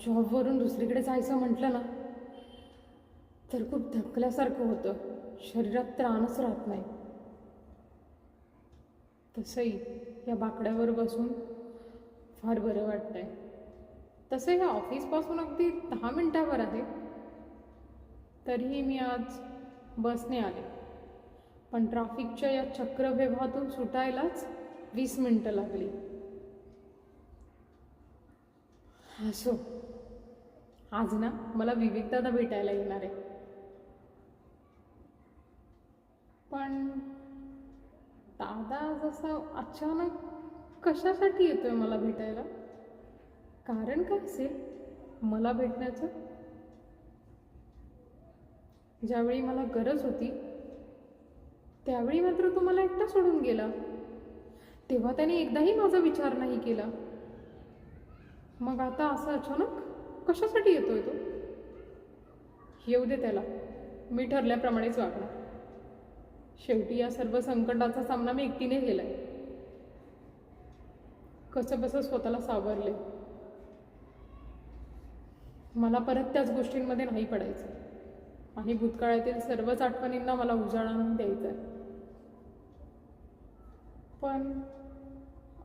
जॉबवरून दुसरीकडे जायचं म्हटलं ना तर खूप धकल्यासारखं होतं. शरीरात त्राणच राहत नाही. तसंही या बाकड्यावर बसून फार बरं वाटतंय. तसं ह्या ऑफिसपासून अगदी दहा मिनटावर आहे. तरीही मी आज बसने आले. पण ट्रॅफिकच्या या चक्रव्यूहातून सुटायलाच वीस मिनटं लागली. असो. आज ना मला विवेकदादा भेटायला येणार आहे. पण दादा जसा अचानक कशासाठी येतोय मला भेटायला? कारण काय असेल? मला भेटण्याचं? ज्यावेळी मला गरज होती त्यावेळी मात्र तो मला एकटा सोडून गेला. तेव्हा त्याने एकदाही माझा विचार नाही केला. मग आता असं अचानक कशासाठी येतोय तो? येऊ दे त्याला. मी ठरल्याप्रमाणेच वागणार. शेवटी या सर्व संकटाचा सामना मी एकटीने केलाय. कसं बसं स्वतःला सावरले. मला परत त्याच गोष्टींमध्ये नाही पडायचं. आणि भूतकाळातील सर्वच आठवणींना मला उजाळा नाही द्यायचा आहे पण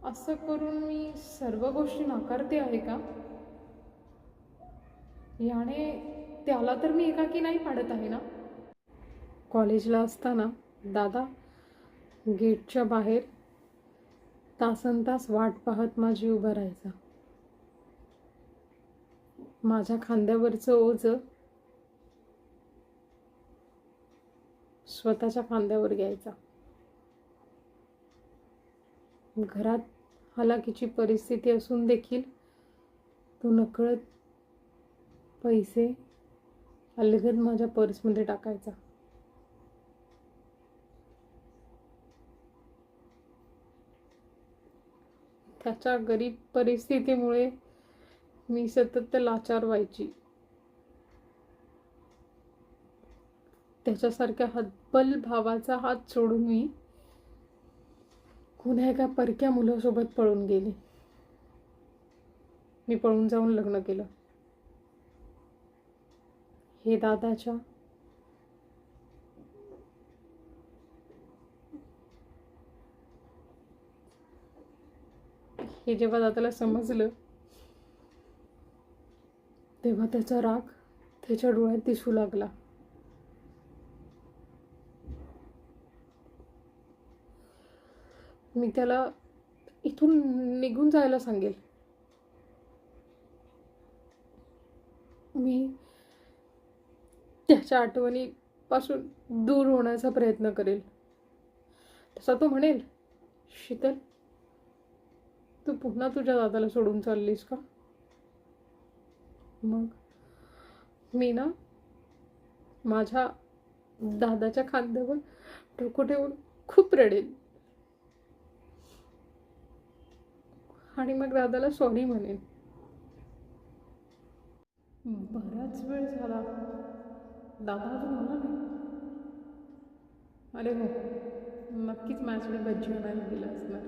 असं करून मी सर्व गोष्टी नाकारते आहे का? याने त्याला तर मी एकाकी नाही पाडत आहे ना. कॉलेजला असताना दादा गेटच्या बाहेर तासन तास वाट पाहत माझी उभा राहायचा. माझ्या खांद्यावरचं ओझ स्वतःच्या खांद्यावर घ्यायचा. घरात हलाखीची परिस्थिती असून देखील तो नकळत पैसे अलगद माझ्या पर्समध्ये टाकायचा. त्याच्या गरीब परिस्थितीमुळे मी सतत लाचार व्हायची. त्याच्यासारख्या हतबल भावाचा हात सोडून मी कुण्या एका परक्या मुलासोबत पळून गेली. मी पळून जाऊन लग्न केलं. हे दादाच्या. हे जेव्हा दादाला समजलं तेव्हा त्याचा राग त्याच्या डोळ्यात दिसू लागला. मी त्याला इथून निघून जायला सांगेल. मी त्याच्या आठवणीपासून दूर होण्याचा प्रयत्न करेल. तसा तो म्हणेल शीतल तू पुन्हा तुझ्या दादाला सोडून चाललीस का? मग मी ना माझ्या दादाच्या खांद्यावर डोकं ठेवून खूप रडेल आणि मग दादाला सॉरी म्हणेन. बराच वेळ झाला. दादा अजून होणार नाही अरे हो नक्कीच माझ्याकडे भज्जी होणार गेला असणार.